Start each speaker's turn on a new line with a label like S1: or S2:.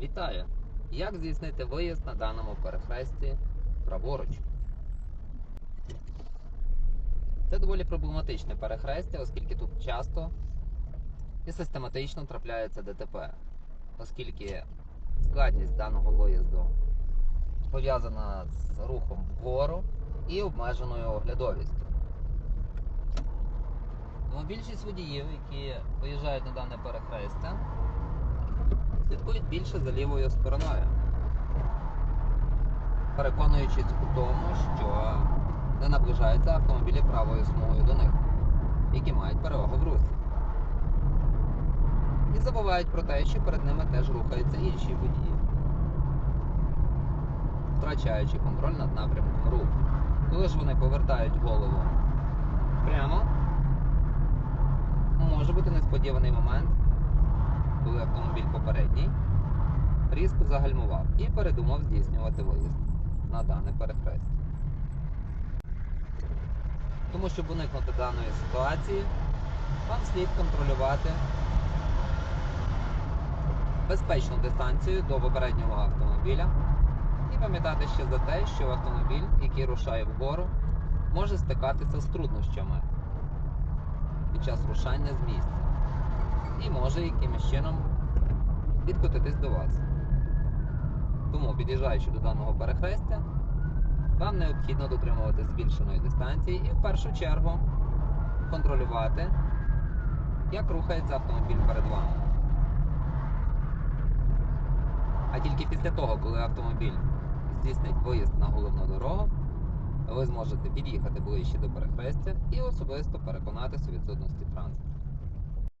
S1: Вітаю! Як здійснити виїзд на даному перехресті праворуч? Це доволі проблематичне перехрестя, оскільки тут часто і систематично трапляється ДТП, оскільки складність даного виїзду пов'язана з рухом вгору і обмеженою оглядовістю. Тому більшість водіїв, які виїжджають на дане перехрестя, слідкують більше за лівою стороною, переконуючись у тому, що не наближаються автомобілі правою смугою до них, які мають перевагу в русі. І забувають про те, що перед ними теж рухаються інші водії, втрачаючи контроль над напрямком руху. Коли ж вони повертають голову прямо, може бути несподіваний момент, автомобіль попередній різко загальмував і передумав здійснювати виїзд на дане перехрестя. Тому, щоб уникнути даної ситуації, вам слід контролювати безпечну дистанцію до попереднього автомобіля і пам'ятати ще за те, що автомобіль, який рушає вгору, може стикатися з труднощами під час рушання з місця і може якимось чином підкотитись до вас. Тому, під'їжджаючи до даного перехрестя, вам необхідно дотримувати збільшеної дистанції і в першу чергу контролювати, як рухається автомобіль перед вами. А тільки після того, коли автомобіль здійснить виїзд на головну дорогу, ви зможете під'їхати ближче до перехрестя і особисто переконатися у відсутності транспорту.